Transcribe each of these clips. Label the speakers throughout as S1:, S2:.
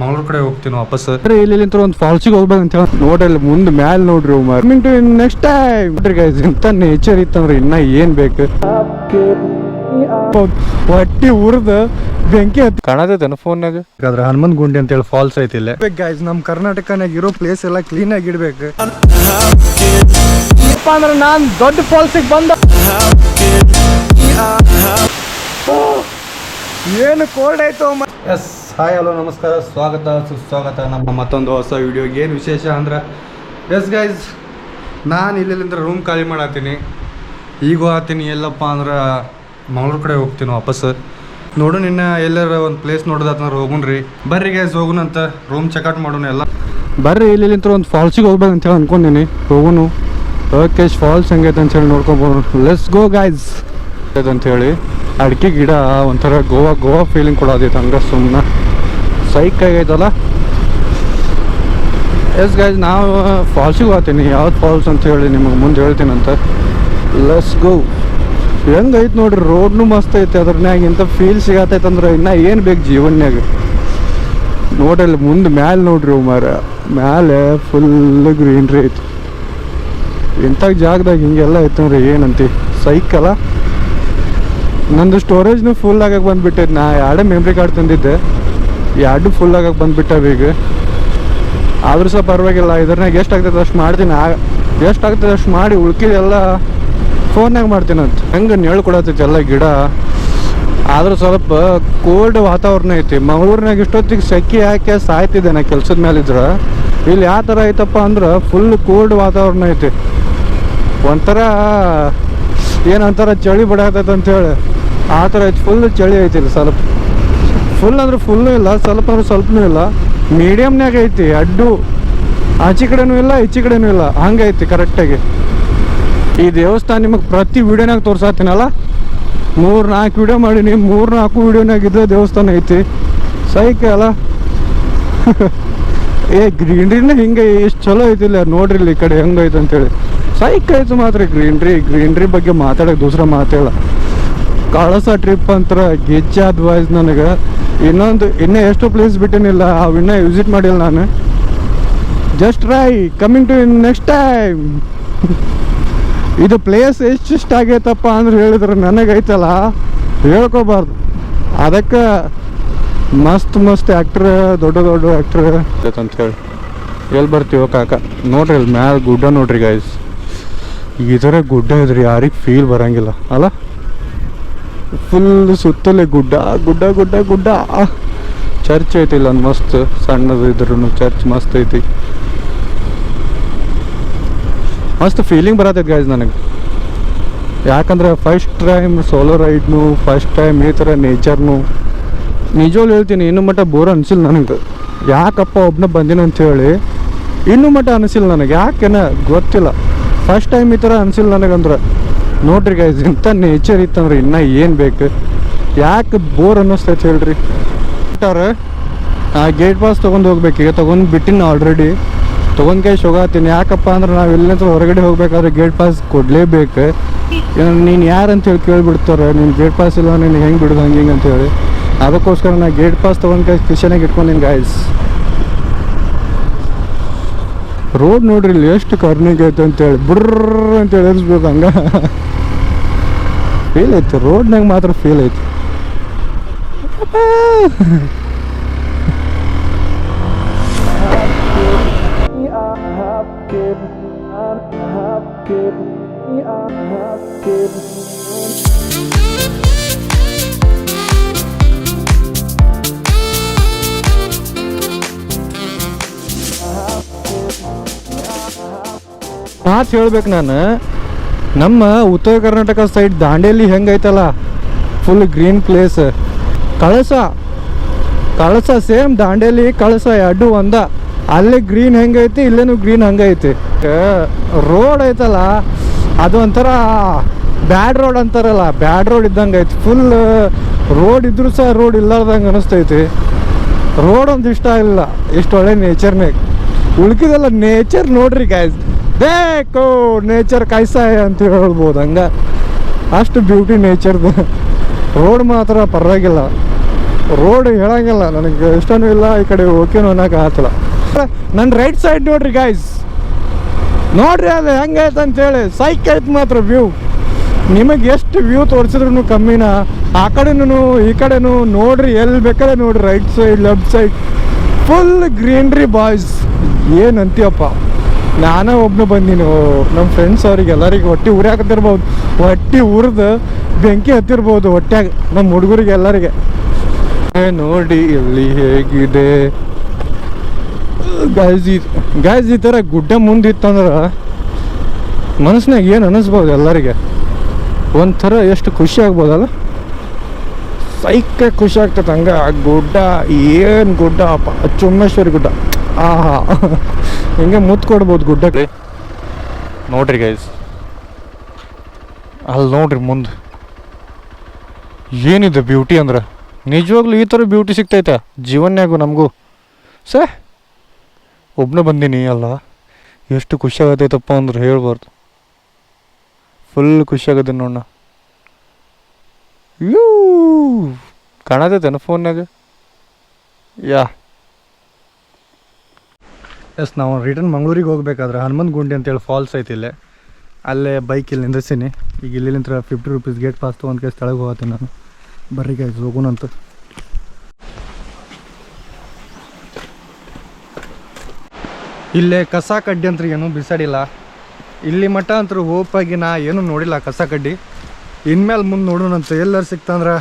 S1: ಮಂಗಳೂರು ಕಡೆ ಹೋಗ್ತೀನಿ ವಾಪಸ್.
S2: ಇಲ್ಲಿ ನಿಂತ್ರ ಒಂದು ಫಾಲ್ಸಿಗೆ ಹೋಗ್ಬೇಕಂತ ಅಂತ ಹೇಳಿ. ನೋಡ್ರಿ ಅಲ್ಲಿ ಮುಂದೆ ಮ್ಯಾಲ್ ನೋಡ್ರಿ ಕಮಿಂಗ್ ಟು ನೆಕ್ಸ್ಟ್ ಟೈಮ್ ನೋಡ್ರಿ ಗೈಸ್ ಇಂಥ ನೇಚರ್ ಇತ್ತಂದ್ರೆ ಇನ್ನ ಏನ್ ಬೇಕು? ಹೊಟ್ಟಿ ಉರ್ದ ಬೆಂಕಿ ಹತ್ತಿ ಕಾಣತೈತೇನು ಫೋನ್ಯಾಗ
S1: ಯಾಕಂದ್ರೆ ಹನುಮನ್ ಗುಂಡಿ ಅಂತ ಹೇಳಿ ಫಾಲ್ಸ್ ಐತಿ ಇಲ್ಲೇ.
S2: ಗೈಸ್ ನಮ್ ಕರ್ನಾಟಕನಾಗ ಇರೋ ಪ್ಲೇಸ್ ಎಲ್ಲ ಕ್ಲೀನ್ ಆಗಿ ಇಡ್ಬೇಕು. ಅಂದ್ರೆ ನಾನು ದೊಡ್ಡ ಫಾಲ್ಸಿಗೆ ಬಂದ ಏನು ಕೋಲ್ಡ್ ಆಯ್ತು
S1: ಎಸ್ ಹಾಯ್, ಹಲೋ, ನಮಸ್ಕಾರ. ಸ್ವಾಗತ, ಸುಸ್ವಾಗತ ನಮ್ಮ ಮತ್ತೊಂದು ಹೊಸ ವಿಡಿಯೋಗೆ. ಏನು ವಿಶೇಷ ಅಂದ್ರೆ ಎಸ್ ಗೈಸ್ ನಾನು ಇಲ್ಲಿಂದ ರೂಮ್ ಖಾಲಿ ಮಾಡತ್ತೀನಿ. ಈಗ ಆತೀನಿ, ಎಲ್ಲಪ್ಪ ಅಂದ್ರೆ ಮಂಗ್ಳೂರು ಕಡೆ ಹೋಗ್ತೀನಿ ವಾಪಸ್. ನೋಡು, ನಿನ್ನ ಎಲ್ಲರ ಒಂದು ಪ್ಲೇಸ್ ನೋಡೋದಾತಂದ್ರೆ ಹೋಗುಣ್ರಿ ಬರ್ರಿ ಗೈಸ್ ಹೋಗುನಂತ ರೂಮ್ ಚೆಕ್ಔಟ್ ಮಾಡೋಣ ಎಲ್ಲ.
S2: ಬರ್ರಿ ಇಲ್ಲಿ ನಿಂತ್ರ ಒಂದು ಫಾಲ್ಸಿಗೆ ಹೋಗ್ಬೇಕು ಅಂತ ಹೇಳಿ ಅನ್ಕೊಂಡೀನಿ. ಹೋಗುನು. ಓಕೆ ಫಾಲ್ಸ್ ಹೆಂಗೈತೆ ಅಂತ ಹೇಳಿ ನೋಡ್ಕೊಬೋದು ಲೆಸ್ ಗೋ ಗೈಸ್ ಅಂತ ಹೇಳಿ. ಅಡಿಕೆ ಗಿಡ ಒಂಥರ ಗೋವಾ ಗೋವಾ ಫೀಲಿಂಗ್ ಕೊಡೋದೈತೆ ಹಂಗೆ ಸುಮ್ಮನೆ ಸೈಕ್ ಆಗೈತಲ್ಲ ಎಸ್ ಗೈಸ್ ನಾವು ಫಾಲ್ಸಿಗೆ ಹೋಗ್ತೀನಿ. ಯಾವ್ದು ಫಾಲ್ಸ್ ಅಂತ ಹೇಳಿ ನಿಮಗೆ ಮುಂದೆ ಹೇಳ್ತೀನಂತ. ಲೆಸ್ ಗೋ ಹೆಂಗೈತೆ ನೋಡ್ರಿ ರೋಡ್ನು ಮಸ್ತ್ ಐತೆ ಅದ್ರನ್ಯಾಗ ಇಂಥ ಫೀಲ್ ಸಿಗತೈತೆ ಅಂದ್ರೆ ಇನ್ನು ಏನು ಬೇಕು ಜೀವನ್ಯಾಗ? ನೋಡಲ್ಲಿ ಮುಂದೆ ಮ್ಯಾಲೆ ನೋಡ್ರಿ ಮಾರ ಮ್ಯಾಲೆ ಫುಲ್ ಗ್ರೀನ್ರಿ ಐತಿ. ಇಂಥ ಜಾಗದಾಗ ಹಿಂಗೆಲ್ಲ ಐತೆ ನೋಡ್ರಿ ಏನಂತಿ? ಸೈಕಲ್ಲ ನಂದು ಸ್ಟೋರೇಜ್ನು ಫುಲ್ ಆಗಕ್ಕೆ ಬಂದ್ಬಿಟ್ಟೈತೆ. ನಾ ಎರಡೇ ಮೆಮ್ರಿ ಕಾರ್ಡ್ ತಂದಿದ್ದೆ. ಎರಡು ಫುಲ್ ಆಗಕ್ಕೆ ಬಂದ್ಬಿಟ್ಟವ ಈಗ. ಆದರೂ ಸಹ ಪರವಾಗಿಲ್ಲ ಇದ್ರನಾಗ ಎಷ್ಟು ಆಗ್ತದೆ ಅಷ್ಟು ಮಾಡ್ತೀನಿ. ಎಷ್ಟು ಆಗ್ತದೆ ಅಷ್ಟು ಮಾಡಿ ಉಳ್ಕಿದೆಲ್ಲ ಫೋನ್ನಾಗ ಮಾಡ್ತೀನಿ ಅಂತ. ಹೆಂಗೆ ನೆಳು ಕೊಡತೈತಿ ಎಲ್ಲ ಗಿಡ? ಆದರೂ ಸ್ವಲ್ಪ ಕೋಲ್ಡ್ ವಾತಾವರಣ ಐತಿ. ಮಂಗಳೂರಿನಾಗ ಇಷ್ಟೊತ್ತಿಗೆ ಸೆಕೆ ಹಾಕಿ ಸಾಯ್ತಿದ್ದೆ ನಾ ಕೆಲ್ಸದ ಮೇಲೆ ಇದ್ರೆ ಇಲ್ಲಿ ಯಾವ ಥರ ಐತಪ್ಪ ಅಂದ್ರೆ ಫುಲ್ ಕೋಲ್ಡ್ ವಾತಾವರಣ ಐತಿ. ಒಂಥರ ಏನಂತಾರ ಚಳಿ ಬಿಡಾತೈತೆ ಅಂತೇಳಿ ಆ ಥರ ಐತಿ. ಫುಲ್ ಚಳಿ ಐತಿ ಸ್ವಲ್ಪ. ಫುಲ್ ಅಂದ್ರೆ ಫುಲ್ಲು ಇಲ್ಲ, ಸ್ವಲ್ಪ ಅಂದ್ರೆ ಸ್ವಲ್ಪನೂ ಇಲ್ಲ. ಮೀಡಿಯಮ್ನಾಗ ಐತಿ, ಅಡ್ಡು. ಆಚೆ ಕಡೆನೂ ಇಲ್ಲ, ಈಚೆ ಕಡೆನೂ ಇಲ್ಲ. ಹಂಗೈತಿ ಕರೆಕ್ಟಾಗಿ ಈ ದೇವಸ್ಥಾನ ನಿಮಗೆ ಪ್ರತಿ ವಿಡಿಯೋನಾಗ ತೋರ್ಸಾತೀನಲ್ಲ? ಮೂರು ನಾಲ್ಕು ವಿಡಿಯೋ ಮಾಡೀನಿ, ಮೂರು ನಾಲ್ಕು ವಿಡಿಯೋನಾಗ ಇದ್ದ ದೇವಸ್ಥಾನ ಐತಿ. ಸೈಕೆ ಅಲ್ಲ. ಏ ಗ್ರೀನ್ರಿನ ಹಿಂಗೆ ಎಷ್ಟು ಚಲೋ ಐತಿಲ್ಲ ನೋಡ್ರಿ ಇಲ್ಲಿ ಈ ಕಡೆ ಹೆಂಗೈತೆ ಅಂತೇಳಿ ಸೈಕ್ ಐತು ಮಾತ್ರ ಗ್ರೀನ್ರಿ ಗ್ರೀನ್ರಿ ಬಗ್ಗೆ ಮಾತಾಡೋಕೆ ದೂಸರ ಮಾತೇಳ ಕಳಸ ಟ್ರಿಪ್ ಅಂತರ ಗೆಜ್ಜಾದ ವಾಯ್ಸ್ ನನಗೆ. ಇನ್ನೊಂದು ಇನ್ನೂ ಎಷ್ಟು ಪ್ಲೇಸ್ ಬಿಟ್ಟಿನಿಲ್ಲ. ಅವು ಇನ್ನೂ ವಿಸಿಟ್ ಮಾಡಿಲ್ಲ ನಾನು. Just try coming to next time ಇದು ಪ್ಲೇಸ್ ಎಷ್ಟು ಇಷ್ಟ ಆಗೈತಪ್ಪ ಅಂದ್ರೆ ಹೇಳಿದ್ರೆ ನನಗೈತಲ್ಲ. ಹೇಳ್ಕೋಬಾರ್ದು. ಅದಕ್ಕೆ ಮಸ್ತ್ ಮಸ್ತ್ ಆ್ಯಕ್ಟ್ರ್ ದೊಡ್ಡ ದೊಡ್ಡ ಆ್ಯಕ್ಟ್ರ್ ಅಂತ ಹೇಳಿ ಎಲ್ಲಿ ಬರ್ತೀವೋ ಕಾಕ? ನೋಡ್ರಿ ಇಲ್ಲಿ ಮ್ಯಾಲ ಗುಡ್ಡ ನೋಡ್ರಿ ಗಾಯ್ಸ್ ಈ ಥರ ಗುಡ್ಡ ಇದ್ರಿ ಯಾರಿಗೆ ಫೀಲ್ ಬರಂಗಿಲ್ಲ. ಅಲ್ಲ? ಫುಲ್ ಸುತ್ತಲೇ ಗುಡ್ಡ ಗುಡ್ಡ ಗುಡ್ಡ ಗುಡ್ಡ. ಚರ್ಚ್ ಐತಿ ಇಲ್ಲ ಒಂದು ಮಸ್ತ್ ಸಣ್ಣದು ಇದ್ರೂ ಚರ್ಚ್ ಮಸ್ತ್ ಐತಿ. ಮಸ್ತ್ ಫೀಲಿಂಗ್ ಬರತೈತಿ ಗಾಯ್ಸ್ ನನಗೆ. ಯಾಕಂದ್ರೆ ಫಸ್ಟ್ ಟೈಮ್ ಸೋಲೋ ರೈಡ್ನು ಫಸ್ಟ್ ಟೈಮ್ ಈ ಥರ ನೇಚರ್ನು ನಿಜವಾಗ್ಲು ಹೇಳ್ತೀನಿ, ಇನ್ನು ಮಟ್ಟ ಬೋರ್ ಅನಿಸಿಲ್ಲ ನನಗೆ. ಯಾಕಪ್ಪ ಒಬ್ಬನ ಬಂದಿನ ಅಂತೇಳಿ ಇನ್ನು ಮಟ್ಟ ಅನಿಸಿಲ್ಲ ನನಗೆ. ಯಾಕೆನ ಗೊತ್ತಿಲ್ಲ. ಫಸ್ಟ್ ಟೈಮ್ ಈ ಥರ ಅನಿಸಿಲ್ಲ ನನಗಂದ್ರೆ. ನೋಡ್ರಿ ಗೈಸ್ ಇಂಥ ನೇಚರ್ ಇತ್ತಂದ್ರೆ ಇನ್ನೂ ಏನು ಬೇಕು? ಯಾಕೆ ಬೋರ್ ಅನ್ನಿಸ್ತೈತೆ ಹೇಳ್ರಿ? ಆ ಗೇಟ್ ಪಾಸ್ ತೊಗೊಂಡು ಹೋಗ್ಬೇಕು. ಈಗ ತೊಗೊಂಡು ಬಿಟ್ಟಿನ ಆಲ್ರೆಡಿ ತೊಗೊಂಡು ಕೈ ಹೋಗತ್ತೀನಿ ಯಾಕಪ್ಪ ಅಂದ್ರೆ ನಾವು ಎಲ್ಲಿಂದ ಹೊರಗಡೆ ಹೋಗ್ಬೇಕಾದ್ರೆ ಗೇಟ್ ಪಾಸ್ ಕೊಡಲೇಬೇಕು. ನೀನು ಯಾರು ಅಂತ ಹೇಳಿ ಕೇಳಿಬಿಡ್ತಾರೆ ನೀನು ಗೇಟ್ ಪಾಸ್ ಇಲ್ಲ ನೀನು ಹೆಂಗೆ ಬಿಡೋದು ಹಂಗೆ ಹಿಂಗೆ ಅಂತೇಳಿ ಅದಕ್ಕೋಸ್ಕರ ನಾ ಗೇಟ್ ಪಾಸ್ ತೊಗೊಂಡು ಕೈ ಕಿಶನಾಗ ಇಟ್ಕೊಂಡಿನಿ ಗಾಯ್ಸ್ ರೋಡ್ ನೋಡ್ರಿ ಇಲ್ಲಿ ಎಷ್ಟು ಕರ್ನಿಗೆ ಐತೆ ಅಂತೇಳಿ ಬುರ್ರ ಅಂತೇಳಿ ಎರಿಸ್ಬೇಕು ಹಂಗ. ಫೀಲ್ ಐತಿ ರೋಡ್ನಾಗ ಮಾತ್ರ ಫೀಲ್ ಐತಿ ಮಾತು ಹೇಳ್ಬೇಕು ನಾನು. ನಮ್ಮ Uttara Karnataka side Dandeli ಹೆಂಗೈತಲ್ಲ? Full green place Kalasa Kalasa same Dandeli, Kalasa ಎರಡು ಒಂದ. ಅಲ್ಲಿ ಗ್ರೀನ್ ಹೆಂಗೈತಿ, ಇಲ್ಲೇನು ಗ್ರೀನ್ ಹಂಗೈತಿ. ರೋಡ್ ಐತಲ್ಲ ಅದು ಒಂಥರ ಬ್ಯಾಡ್ ರೋಡ್ ಅಂತಾರಲ್ಲ ಬ್ಯಾಡ್ ರೋಡ್ ಇದ್ದಂಗೆ ಐತಿ. ಫುಲ್ ರೋಡ್ ಇದ್ರೂ ಸಹ ರೋಡ್ ಇಲ್ಲಾರ್ದಂಗೆ ಅನಿಸ್ತೈತಿ. ರೋಡ್ ಒಂದು ಇಷ್ಟ ಇಲ್ಲ, ಇಷ್ಟು ಒಳ್ಳೆ ನೇಚರ್ನಾಗ ಉಳ್ಕಿದಲ್ಲ ನೇಚರ್ ನೋಡ್ರಿ ಗಾಯ್ಸ್ ಬೇಕು ನೇಚರ್ ಕಾಯ್ಸ ಅಂತ ಹೇಳ್ಬೋದು. ಹಂಗ ಅಷ್ಟು ಬ್ಯೂಟಿ ನೇಚರ್ದು ರೋಡ್ ಮಾತ್ರ ಪರವಾಗಿಲ್ಲ. ರೋಡ್ ಹೇಳಂಗಿಲ್ಲ. ನನಗೆ ಇಷ್ಟನೂ ಇಲ್ಲ, ಈ ಕಡೆ ಓಕೆನೂ ಅನ್ನೋಕೆ ಆತಲ್ಲ ನನ್ನ ರೈಟ್ ಸೈಡ್ ನೋಡ್ರಿ ಗಾಯ್ಸ್ ನೋಡ್ರಿ ಅದು ಹೆಂಗೈತೆ ಅಂತೇಳಿ ಸೈಕ್ ಐತೆ ಮಾತ್ರ ವ್ಯೂ ನಿಮಗೆ ಎಷ್ಟು ವ್ಯೂ ತೋರಿಸಿದ್ರು ಕಮ್ಮಿನ. ಆ ಕಡೆನೂ, ಈ ಕಡೆನೂ ನೋಡ್ರಿ ಎಲ್ಲಿ ಬೇಕಾದ್ರೆ ನೋಡ್ರಿ. Right side left side full greenery boys ಏನಂತೀಯಪ್ಪ ನಾನೇ ಒಬ್ಬನು ಬಂದೀನಿ ನಮ್ಮ ಫ್ರೆಂಡ್ಸ್ ಅವ್ರಿಗೆ ಎಲ್ಲರಿಗೆ ಹೊಟ್ಟೆ ಉರಿಯಾಕತ್ತಿರ್ಬೋದು ಹೊಟ್ಟೆ ಉರಿದು ಬೆಂಕಿ ಹತ್ತಿರ್ಬೋದು ಹೊಟ್ಟೆಗೆ ನಮ್ಮ ಹುಡುಗರಿಗೆ ಎಲ್ಲರಿಗೆ. ನೋಡಿ ಇಲ್ಲಿ ಹೇಗಿದೆ? ಗಾಯ್ಸ್ ಈ ಗಾಯ್ಸ್ ಈ ಥರ ಗುಡ್ಡ ಮುಂದಿತ್ತಂದ್ರೆ ಮನಸ್ಸಿನಾಗ ಏನು ಅನ್ನಿಸ್ಬೋದು ಎಲ್ಲರಿಗೆ? ಒಂಥರ ಎಷ್ಟು ಖುಷಿ ಆಗ್ಬೋದಲ್ಲ? ಸೈಕ ಖುಷಿ ಆಗ್ತದೆ ಹಂಗೆ, ಆ ಗುಡ್ಡ, ಏನು ಗುಡ್ಡ, ಅಪ್ಪ ಚುಮ್ಮೇಶ್ವರಿ ಗುಡ್ಡ. ಹಿಂಗೆ ಮುತ್ತು ಕೊಡ್ಬೋದು ಗುಡ್ಡಕ್ಕೆ ನೋಡ್ರಿ. ಗೈಸ್ ಅಲ್ಲಿ ನೋಡ್ರಿ ಮುಂದೆ. ಏನಿದೆ ಬ್ಯೂಟಿ ಅಂದ್ರೆ? ನಿಜವಾಗ್ಲೂ ಈ ಥರ ಬ್ಯೂಟಿ ಸಿಗ್ತೈತೆ? ಜೀವನ್ಯಾಗು ನಮಗೂ. ಸೇ ಒಬ್ಬನೇ ಬಂದೀನಿ, ಅಲ್ಲ? ಎಷ್ಟು ಖುಷಿ ಆಗತ್ತೈತಪ್ಪ ಅಂದ್ರೆ ಹೇಳ್ಬಾರ್ದು. ಫುಲ್ ಖುಷಿ ಆಗತ್ತೆ ನೋಡ ಯೂ! ಕಾಣತೈತೇನು ಫೋನ್ಯಾಗ ಯಾ! ಎಸ್, ನಾವು ರಿಟರ್ನ್ ಮಂಗಳೂರಿಗೆ ಹೋಗ್ಬೇಕಾದ್ರೆ ಹನುಮಂತ ಗುಂಡಿ ಅಂತೇಳಿ ಫಾಲ್ಸ್ ಐತಿ ಇಲ್ಲೇ. ಅಲ್ಲೇ ಬೈಕ್ ಇಲ್ಲಿ ನಿಂದಿರ್ಸೀನಿ. ಈಗ ಇಲ್ಲಿ ನಿಂತರ ಫಿಫ್ಟಿ ರುಪೀಸ್ ಗೇಟ್ ಪಾಸ್ ತೊಗೊಂಡು ಕೇಸ್ ತೆಳಗೆ ಹೋಗತ್ತೀನಿ ನಾನು. ಬರ್ರಿ ಗೈಸ್ ಹೋಗೋಣಂತ ಇಲ್ಲೇ ಕಸ ಕಡ್ಡಿ ಅಂತ ಏನು ಬಿಸಾಡಿಲ್ಲ. ಇಲ್ಲಿ ಮಠ ಅಂತೂ ಹೋಪಾಗಿ ನಾ ಏನೂ ನೋಡಿಲ್ಲ ಕಸ ಕಡ್ಡಿ. ಇನ್ಮೇಲೆ ಮುಂದೆ ನೋಡೋಣಂತ. ಎಲ್ಲರೂ ಸಿಕ್ತಂದ್ರೆ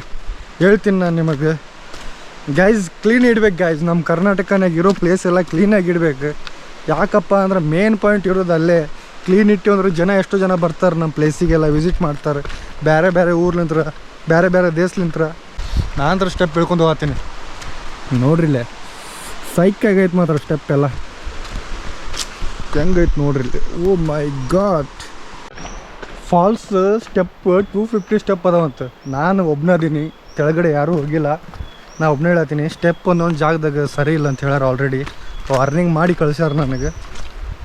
S2: ಹೇಳ್ತೀನಿ ನಾನು ನಿಮಗೆ. ಗೈಸ್ ಕ್ಲೀನ್ ಇಡ್ಬೇಕು ಗೈಸ್ ನಮ್ಮ ಕರ್ನಾಟಕನಾಗ ಇರೋ ಪ್ಲೇಸ್ ಎಲ್ಲ ಕ್ಲೀನಾಗಿ ಇಡ್ಬೇಕು. ಯಾಕಪ್ಪ ಅಂದ್ರೆ ಮೇನ್ ಪಾಯಿಂಟ್ ಇರೋದು ಅಲ್ಲೇ ಕ್ಲೀನ್ ಇಟ್ಟು ಅಂದ್ರೆ ಜನ ಎಷ್ಟು ಜನ ಬರ್ತಾರೆ ನಮ್ಮ ಪ್ಲೇಸಿಗೆಲ್ಲ ವಿಸಿಟ್ ಮಾಡ್ತಾರೆ. ಬೇರೆ ಬೇರೆ ಊರ್ಲಿಂತ್ರ ಬೇರೆ ಬೇರೆ ದೇಶಲಿಂತ್ರ. ನಾನಂತರ ಸ್ಟೆಪ್ ಹೇಳ್ಕೊಂಡು ಹೋಗ್ತೀನಿ. ನೋಡ್ರಿಲ್ಲೇ ಸೈಕ್ ಆಗೈತೆ ಮಾತ್ರ ಸ್ಟೆಪ್ ಎಲ್ಲ. ಹೆಂಗೈತೆ ನೋಡ್ರಿ ಇಲ್ಲಿ. ಓ my god falls step two fifty step ಅದಾವಂತ. ನಾನು ಒಬ್ಬನೇ ಅದೀನಿ. ಕೆಳಗಡೆ ಯಾರೂ ಹೋಗಿಲ್ಲ. ನಾ ಒಬ್ಬನೇ ಹೇಳತ್ತೀನಿ ಸ್ಟೆಪ್ ಒಂದೊಂದು ಜಾಗದಾಗ ಸರಿ ಇಲ್ಲ ಅಂತ ಹೇಳ್ಯಾರ ಆಲ್ರೆಡಿ ವಾರ್ನಿಂಗ್ ಮಾಡಿ ಕಳ್ಸ್ಯಾರ ನನಗೆ.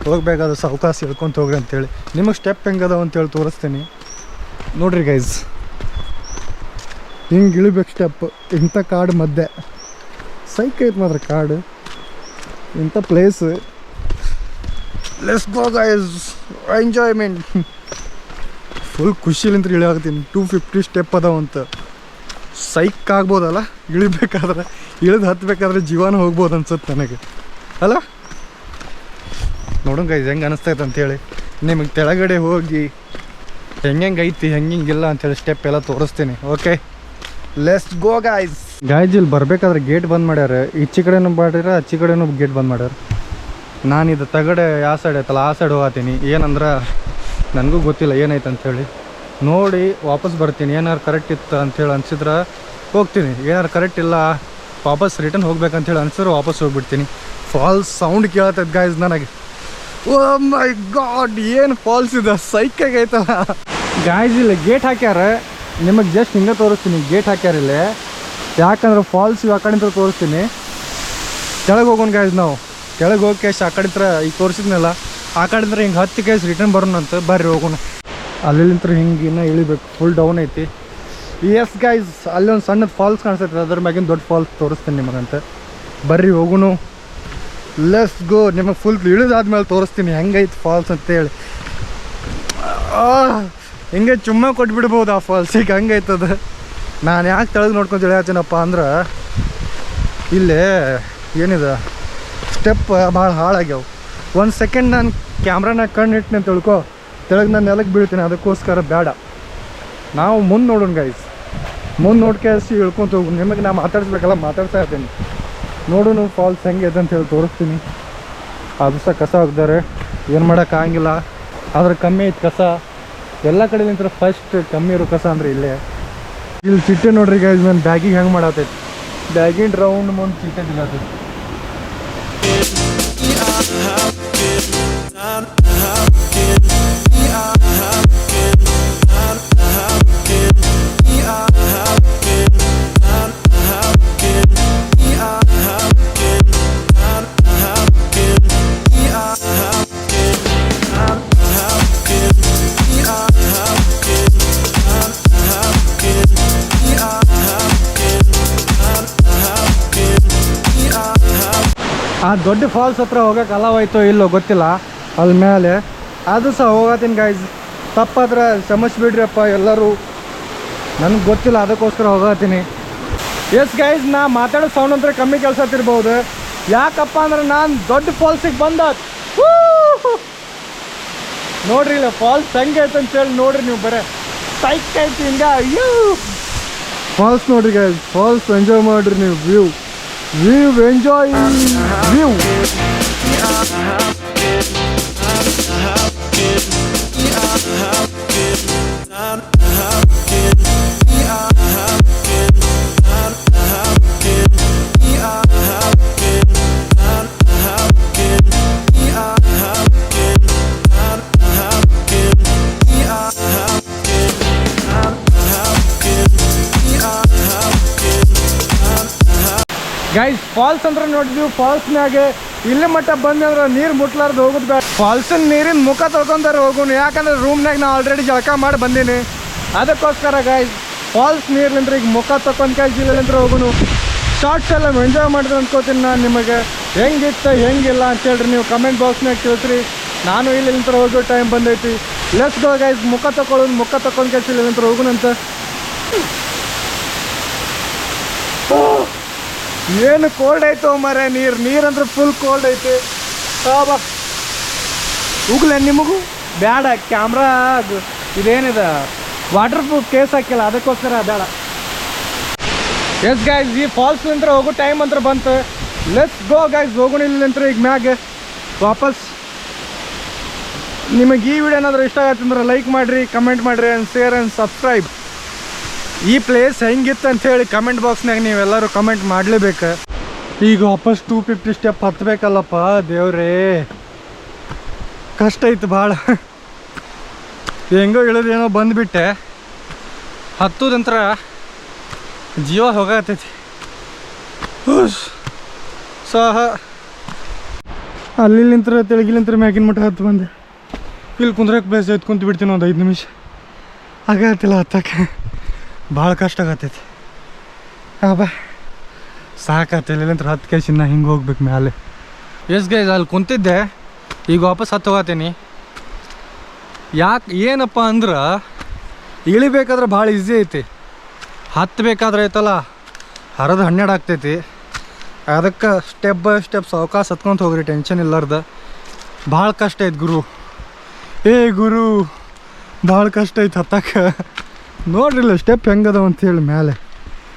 S2: ಹೋಗ್ಬೇಕಾದ್ರೆ ಸಾವಕಾಶ ಹೇಳ್ಕೊಂತ ಹೋಗ್ರಿ ಅಂತೇಳಿ. ನಿಮಗೆ ಸ್ಟೆಪ್ ಹೆಂಗದಾವ ಅಂತೇಳಿ ತೋರಿಸ್ತೀನಿ. ನೋಡ್ರಿ ಗೈಸ್ ಹಿಂಗೆ ಇಳಿಬೇಕು ಸ್ಟೆಪ್ ಇಂಥ ಕಾಡು ಮಧ್ಯೆ ಸೈಕ್ ಐತೆ ಮಾತ್ರ ಕಾಡು ಇಂಥ place let's go guys enjoyment full ಖುಷಿಲಿಂತ ಇಳಿಯಾಗ್ತೀನಿ ಟೂ ಫಿಫ್ಟಿ ಸ್ಟೆಪ್ ಅದಾವಂತ ಸೈಕ್ ಆಗ್ಬೋದಲ್ಲ? ಇಳಿಬೇಕಾದ್ರೆ, ಇಳಿದು ಹತ್ಬೇಕಾದ್ರೆ ಜೀವನ ಹೋಗ್ಬೋದು ಅನ್ಸುತ್ತೆ ನನಗೆ. ಅಲ್ಲ? ನೋಡೋಣ ಗೈಸ್ ಹೆಂಗೆ ಅನಿಸ್ತೈತೆ ಅಂಥೇಳಿ ನಿಮಗೆ ಕೆಳಗಡೆ ಹೋಗಿ ಹೆಂಗೆ ಐತಿ ಹೆಂಗಿಲ್ಲ ಅಂತೇಳಿ ಸ್ಟೆಪ್ ಎಲ್ಲ ತೋರಿಸ್ತೀನಿ okay let's go guys guys ಇಲ್ಲಿ ಬರ್ಬೇಕಾದ್ರೆ ಗೇಟ್ ಬಂದ್ ಮಾಡ್ಯಾರ. ಈಚೆ ಕಡೆನೂ ಮಾಡ್ಯಾರ ಆಚೆ ಕಡೆನೂ ಗೇಟ್ ಬಂದ್ ಮಾಡ್ಯಾರ. ನಾನು ಇದು ತಗಡೆ ಆ ಸೈಡ್ ಐತಲ್ಲ, ಆ ಸೈಡ್ ಹೋಗತ್ತೀನಿ ಏನಂದ್ರೆ, ನನಗೂ ಗೊತ್ತಿಲ್ಲ ಏನೈತೆ ಅಂಥೇಳಿ ನೋಡಿ ವಾಪಸ್ ಬರ್ತೀನಿ. ಏನಾರು ಕರೆಕ್ಟ್ ಇತ್ತು ಅಂಥೇಳಿ ಅನ್ಸಿದ್ರೆ ಹೋಗ್ತೀನಿ. ಏನಾರು ಕರೆಕ್ಟ್ ಇಲ್ಲ, ವಾಪಸ್ ರಿಟರ್ನ್ ಹೋಗ್ಬೇಕಂತೇಳಿ ಅನ್ಸಿದ್ರೆ ವಾಪಸ್ ಹೋಗ್ಬಿಡ್ತೀನಿ. ಫಾಲ್ಸ್ ಸೌಂಡ್ ಕೇಳತ್ತದ ಗಾಯ್ಸ್ ನನಗೆ. ಓ ಮೈ ಗಾಡ್ ಏನು ಫಾಲ್ಸ್ ಇದೆ? ಸೈಕಾಗೈತಲ್ಲ ಗಾಯ್ಸ್ ಇಲ್ಲಿ ಗೇಟ್ ಹಾಕ್ಯಾರ. ನಿಮಗೆ ಜಸ್ಟ್ ಹಿಂಗೆ ತೋರಿಸ್ತೀನಿ. ಗೇಟ್ ಹಾಕ್ಯಾರ ಇಲ್ಲಿ. ಯಾಕಂದ್ರೆ ಫಾಲ್ಸ್ ಆ ಕಡೆಯಿಂದ ತೋರಿಸ್ತೀನಿ. ಕೆಳಗೆ ಹೋಗೋಣ ಗಾಯ್ಸ್ ನಾವು. ಕೆಳಗೆ ಹೋಗಿ ಕೇಸ್ ಆ ಕಡೆ ಈಗ ತೋರಿಸಿದ್ನಲ್ಲ, ಆ ಕಡೆಯಿಂದ ಹಿಂಗೆ ಹತ್ತು ಕೇಸ್ ರಿಟರ್ನ್ ಬರೋಣಂತ. ಬರ್ರಿ ಹೋಗೋಣ. ಅಲ್ಲಿಂತ್ರ ಹಿಂಗೆ ಇನ್ನೂ ಇಳಿಬೇಕು. ಫುಲ್ ಡೌನ್ ಐತಿ. ಎಸ್ ಗೈಸ್ ಅಲ್ಲಿ ಒಂದು ಸಣ್ಣದು ಫಾಲ್ಸ್ ಕಾಣಿಸ್ತೈತೆ. ಅದ್ರ ಮ್ಯಾಗಿನ ದೊಡ್ಡ ಫಾಲ್ಸ್ ತೋರಿಸ್ತೀನಿ ನಿಮಗಂತ. ಬರ್ರಿ, ಹೋಗುನು. ಲೆಸ್ ಗೋ ನಿಮಗೆ ಫುಲ್ ಇಳಿದಾದ್ಮೇಲೆ ತೋರಿಸ್ತೀನಿ. ಹೆಂಗೈತೆ ಫಾಲ್ಸ್ ಅಂತೇಳಿ. ಹಿಂಗೆ ಚುಮ್ಮ ಕೊಟ್ಬಿಡ್ಬೋದು ಆ ಫಾಲ್ಸಿಗೆ ಹಂಗೈತದ ನಾನು ಯಾಕೆ ತೆಳಗೆ ನೋಡ್ಕೊಂಡು ಹೇಳ್ತೀನಪ್ಪ ಅಂದ್ರೆ, ಇಲ್ಲೇ ಏನಿದೆ? ಸ್ಟೆಪ್ ಭಾಳ ಹಾಳಾಗ್ಯಾವ. ಒಂದು ಸೆಕೆಂಡ್ ನಾನು ಕ್ಯಾಮ್ರಾನ ಕಣ್ಣು ಇಟ್ಟಿನಿ ಅಂತ ತಿಳ್ಕೊ. ತೆಳಗೆ ನಾನು ನೆಲಕ್ಕೆ ಬೀಳ್ತೀನಿ, ಅದಕ್ಕೋಸ್ಕರ ಬೇಡ. ನಾವು ಮುಂದೆ ನೋಡೋಣ ಗೈಸ್ ಮುಂದೆ ನೋಡ್ಕೇಸಿ ಇಳ್ಕೊಂತ ಹೋಗು ನಿಮಗೆ ನಾ ಮಾತಾಡಿಸ್ಬೇಕಲ್ಲ, ಮಾತಾಡ್ತಾ ಇರ್ತೀನಿ. ನೋಡೋಣ ಫಾಲ್ಸ್ ಹೆಂಗೆ ಇದೆ ಅಂತ ಹೇಳಿ ತೋರಿಸ್ತೀನಿ. ಅದು ಸಹ ಕಸ ಹಾಕ್ತಾರೆ ಏನು ಮಾಡೋಕ್ಕಾಗಿಲ್ಲ ಆದ್ರೆ ಕಮ್ಮಿ ಐತೆ ಕಸ. ಎಲ್ಲ ಕಡೆ ನಿಂತರ ಫಸ್ಟ್ ಕಮ್ಮಿ ಇರೋ ಕಸ ಅಂದ್ರೆ ಇಲ್ಲೇ. ಇಲ್ಲಿ ಚಿಟ್ಟೆ ನೋಡ್ರಿ ಗೈಸ್ ನಾನು ಬ್ಯಾಗಿಗೆ ಹೆಂಗೆ ಮಾಡತ್ತೈತಿ ಬ್ಯಾಗಿನ ರೌಂಡ್ ಮುಂದೆ ಚಿಟ್ಟೆ ದಿಲ್ಲತೈತಿ ಆ ದೊಡ್ಡ ಫಾಲ್ಸ್ ಹತ್ರ ಹೋಗಕ್ಕೆ ಅಲಾವಾಯ್ತೋ ಇಲ್ಲೋ ಗೊತ್ತಿಲ್ಲ. ಅಲ್ಲಿ ಮೇಲೆ ಅದು ಸಹ ಹೋಗತ್ತೀನಿ ಗೈಸ್ ತಪ್ಪಾದ್ರೆ ಬಿಡ್ರಿಯಪ್ಪ ಎಲ್ಲರೂ. ನನಗೆ ಗೊತ್ತಿಲ್ಲ, ಅದಕ್ಕೋಸ್ಕರ ಹೋಗತ್ತೀನಿ ಎಸ್ ಗೈಸ್ ನಾ ಮಾತಾಡೋ ಸೌಂಡ್ ಅಂದ್ರೆ ಕಮ್ಮಿ ಕೆಲಸತ್ತಿರ್ಬೋದು ಯಾಕಪ್ಪ ಅಂದ್ರೆ ನಾನು ದೊಡ್ಡ ಫಾಲ್ಸಿಗೆ ಬಂದ ನೋಡ್ರಿ ಇಲ್ಲ ಫಾಲ್ಸ್ ಹೆಂಗೆ ಐತೆ ಅಂತೇಳಿ ನೋಡ್ರಿ ನೀವು ಬರೇ. ಸೈಕ್ ಐತಿ ಹಿಂಗ. ಅಯ್ಯೋ ಫಾಲ್ಸ್ ನೋಡ್ರಿ ಗೈಸ್ ಫಾಲ್ಸ್ ಎಂಜಾಯ್ ಮಾಡ್ರಿ ನೀವು view view enjoy view falls ಅಂದ್ರೆ ನೋಡಿದ್ವಿ ಫಾಲ್ಸ್ನಾಗೆ ಇಲ್ಲಿ ಮಟ್ಟ ಬಂದ್ರೆ ನೀರು ಮುಟ್ಲಾರ್ದು ಹೋಗೋದು ಬೇಡ. ಫಾಲ್ಸಿನ ನೀರಿನ ಮುಖ ತೊಳ್ಕೊಂತಾರ ಹೋಗೋನು, ಯಾಕಂದ್ರೆ ರೂಮ್ನಾಗ ನಾ ಆಲ್ರೆಡಿ ಜಳಕ ಮಾಡಿ ಬಂದೀನಿ. ಅದಕ್ಕೋಸ್ಕರ ಗಾಯ್ಸ್ ಫಾಲ್ಸ್ ನೀರ್ಲಿಂದ್ರೆ ಈಗ ಮುಖ ತಕೊಂಡ್ ಕೈ ಜಿಲ್ಲಿಂದ್ರೆ ಹೋಗೋನು. ಶಾರ್ಟ್ಸ್ ಎಲ್ಲ ಎಂಜಾಯ್ ಮಾಡಿದ್ರು ಅನ್ಕೋತೀನಿ ನಾನು ನಿಮಗೆ. ಹೆಂಗಿತ್ತು, ಹೆಂಗಿಲ್ಲ ಅಂತ ಹೇಳ್ರಿ ನೀವು ಕಮೆಂಟ್ ಬಾಕ್ಸ್ನಾಗ ತಿಳಿಸ್ರಿ. ನಾನು ಇಲ್ಲಿಂತ್ರ ಹೋಗೋ ಟೈಮ್ ಬಂದೈತಿ. ಲೆಸ್ ಗೋ ಗೈಸ್ ಮುಖ ತಗೊಳ್ಳೋದು ಮುಖ ತಕೊಂಡ್ ಕೈ ಇಲ್ಲಿಂತ್ರ ಹೋಗೋಣಂತ ಏನು ಕೋಲ್ಡ್ ಆಯ್ತು ಮರೆ ನೀರು, ನೀರಂದ್ರೆ ಫುಲ್ ಕೋಲ್ಡ್ ಐತಿ. ಬಾ. ಉಗ್ಲೆ ನಿಮಗೂ? ಬೇಡ ಕ್ಯಾಮ್ರಾ ಇದೇನಿದೆ? ವಾಟರ್ ಪ್ರೂಫ್ ಕೇಸ್ ಹಾಕಿಲ್ಲ, ಅದಕ್ಕೋಸ್ಕರ ಬೇಡ ಎಸ್ ಗಾಯ್ಸ್ ಈ ಫಾಲ್ಸ್ ನಂತರ ಹೋಗೋ ಟೈಮ್ ಅಂತ ಬಂತು. ಲೆಟ್ಸ್ ಗೋ ಗಾಯ್ಸ್ ಹೋಗೋಣ ಇಲ್ಲಿಂತ್ರ ಈಗ ಮ್ಯಾಗ. ವಾಪಸ್. ನಿಮಗೆ ಈ ವಿಡಿಯೋ ಏನಾದರೂ ಇಷ್ಟ ಆಗತ್ತಂದ್ರೆ ಲೈಕ್ ಮಾಡಿರಿ ಕಮೆಂಟ್ ಮಾಡಿರಿ ಆ್ಯಂಡ್ ಶೇರ್ ಆ್ಯಂಡ್ ಸಬ್ಸ್ಕ್ರೈಬ್ ಈ ಪ್ಲೇಸ್ ಹೆಂಗಿತ್ತು ಅಂತ ಹೇಳಿ ಕಮೆಂಟ್ ಬಾಕ್ಸ್ನಾಗ ನೀವೆಲ್ಲರೂ ಕಮೆಂಟ್ ಮಾಡಲೇಬೇಕು. ಈಗ ವಾಪಸ್ ಟೂ ಫಿಫ್ಟಿ ಸ್ಟೆಪ್ ಹತ್ತಬೇಕಲ್ಲಪ್ಪ ದೇವ್ರೇ. ಕಷ್ಟ ಐತೆ ಭಾಳ ಹೆಂಗೋ ಇಳಿದೇನೋ ಬಂದುಬಿಟ್ಟೆ. ಹತ್ತುದಂತ್ರ ಜೀವ ಹೋಗತೈತಿ. ಅಲ್ಲಿ ಸಹ ಅಲ್ಲಿಂತ್ರ ತೆಳಗಿಲಿಂತ್ರ ಮ್ಯಾಗಿನ ಮಟ್ಟ ಹತ್ತು ಬಂದೆ. ಇಲ್ಲಿ ಕುಂದ್ರಕ್ಕೆ ಪ್ಲೇಸ್ ಐತೆ ಕುಂತು ಬಿಡ್ತೀನಿ ಒಂದು ಐದು ನಿಮಿಷ. ಆಗತ್ತಿಲ್ಲ ಹತ್ತಕ್ಕೆ. ಭಾಳ ಕಷ್ಟ ಆಗತ್ತೈತಿ. ಬಾ ಸಾಕತ್ತೆ ಇಲ್ಲಿಂತ್ರ ಹತ್ತು ಕೇಸ್ ಇನ್ನು ಹಿಂಗೆ ಹೋಗ್ಬೇಕು ಮ್ಯಾಲೆ. ಎಸ್ ಗೈಸ್ ಅಲ್ಲಿ ಕುಂತಿದ್ದೆ. ಈಗ ವಾಪಸ್ ಹತ್ತು ಹೋಗತ್ತೀನಿ ಯಾಕೆ ಏನಪ್ಪ ಅಂದ್ರೆ ಇಳಿಬೇಕಾದ್ರೆ ಭಾಳ ಈಸಿ ಐತಿ. ಹತ್ತಬೇಕಾದ್ರೆ ಐತಲ್ಲ ಹರಿದು ಹನ್ನೆರಡು ಆಗ್ತೈತಿ. ಅದಕ್ಕೆ ಸ್ಟೆಪ್ ಬೈ ಸ್ಟೆಪ್ ಸಾವಕಾಶ ಹತ್ಕೊಂತ ಹೋಗ್ರಿ ಟೆನ್ಷನ್ ಇಲ್ಲಾರ್ದ. ಭಾಳ ಕಷ್ಟ ಐತೆ ಗುರು. ಏ ಗುರು ಭಾಳ ಕಷ್ಟ ಐತೆ ಹತ್ತಕ್ಕೆ. ನೋಡ್ರಿಲ್ಲ ಸ್ಟೆಪ್ ಹೆಂಗದ ಅಂತ ಹೇಳಿ ಮೇಲೆ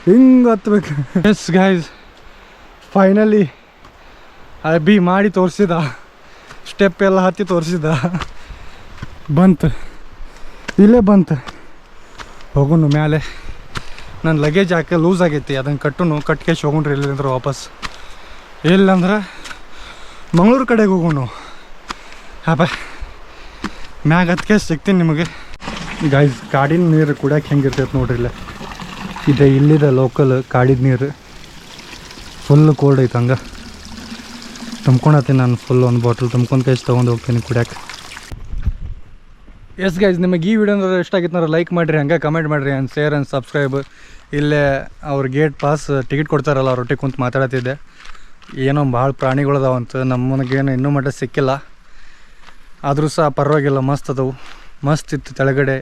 S2: ಹಿಂಗೆ ಹತ್ಬೇಕು? ಎಸ್ ಗೈಸ್ ಫೈನಲಿ ಅಬ್ಬಿ ಮಾಡಿ ತೋರಿಸಿದ. ಸ್ಟೆಪ್ ಎಲ್ಲ ಹತ್ತಿ ತೋರಿಸಿದ. ಬಂತು. ಇಲ್ಲೇ ಬಂತು. ಹೋಗೋಣ ಮೇಲೆ ನನ್ನ ಲಗೇಜ್ ಹಾಕಿ ಲೂಸ್ ಆಗೈತಿ. ಅದನ್ನು ಕಟ್ಟುನು, ಕಟ್ಕೇಶ್ ಹೋಗುಣ್ರಿ ಇಲ್ಲಿಂದ್ರೆ ವಾಪಸ್. ಇಲ್ಲಂದ್ರೆ ಮಂಗಳೂರು ಕಡೆಗೆ ಹೋಗೋಣ. ಹಾಪ ಮ್ಯಾಗ ಹತ್ಕೆ ಸಿಗ್ತೀನಿ ನಿಮಗೆ. ಗಾಯ್ಸ್ ಕಾಡಿನ ನೀರು ಕುಡಿಯೋಕೆ ಹೆಂಗಿರ್ತೈತೆ ನೋಡ್ರಿ ಇಲ್ಲ. ಇದೆ ಇಲ್ಲಿದೆ ಲೋಕಲ್ ಕಾಡಿದ ನೀರು. ಫುಲ್ ಕೋಲ್ಡ್ ಐತೆ ಹಂಗೆ. ತುಂಬ್ಕೊಳತ್ತೀನಿ ನಾನು ಫುಲ್ ಒಂದು ಬಾಟಲ್ ತುಂಬ್ಕೊಂಡು ಕೈಸ್ ತೊಗೊಂಡು ಹೋಗ್ತೀನಿ ಕುಡಿಯೋಕೆ. ಎಸ್ ಗೈಸ್ ನಿಮಗೆ ಈ ವಿಡಿಯೋ ಇಷ್ಟ ಆಗಿತ್ತು ಲೈಕ್ ಮಾಡಿರಿ, ಹಂಗೆ ಕಮೆಂಟ್ ಮಾಡಿರಿ ಆ್ಯಂಡ್ ಶೇರ್ ಆ್ಯಂಡ್ ಸಬ್ಸ್ಕ್ರೈಬ್ ಇಲ್ಲೇ ಅವ್ರ ಗೇಟ್ ಪಾಸ್ ಟಿಕೆಟ್ ಕೊಡ್ತಾರಲ್ಲ, ಅವ್ರ ಒಟ್ಟಿಗೆ ಕುಂತು ಮಾತಾಡತ್ತಿದ್ದೆ. ಏನೋ ಭಾಳ ಪ್ರಾಣಿಗಳದಾವಂತ ನಮ್ಮನಿಗೇನು ಇನ್ನೂ ಮಟ್ಟ ಸಿಕ್ಕಿಲ್ಲ. ಆದರೂ ಸಹ ಪರವಾಗಿಲ್ಲ, ಮಸ್ತ್ ಅದಾವು. ಮಸ್ತ್ ಇತ್ತು ಕೆಳಗಡೆ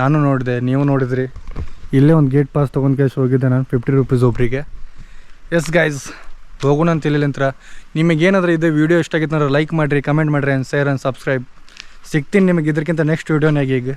S2: ನಾನು ನೋಡಿದೆ, ನೀವು ನೋಡಿದ್ರಿ? ಇಲ್ಲೇ ಒಂದು ಗೇಟ್ ಪಾಸ್ ತೊಗೊಂಡು ಕೇಸ್ ಹೋಗಿದ್ದೆ ನಾನು ಫಿಫ್ಟಿ ರುಪೀಸ್ ಒಬ್ಬರಿಗೆ ಎಸ್ ಗೈಸ್ ಹೋಗೋಣ ಅಂತ ಇಲ್ಲಿಂತ್ರ ನಿಮಗೇನಾದರೂ ಇದೆ ವೀಡಿಯೋ ಇಷ್ಟ ಆಗಿತ್ತು ಲೈಕ್ ಮಾಡಿರಿ ಕಮೆಂಟ್ ಮಾಡಿರಿ ಆ್ಯಂಡ್ ಶೇರ್ ಆ್ಯಂಡ್ ಸಬ್ಸ್ಕ್ರೈಬ್ ಸಿಗ್ತೀನಿ ನಿಮಗೆ ಇದಕ್ಕಿಂತ ನೆಕ್ಸ್ಟ್ ವೀಡಿಯೋನಾಗ ಈಗ.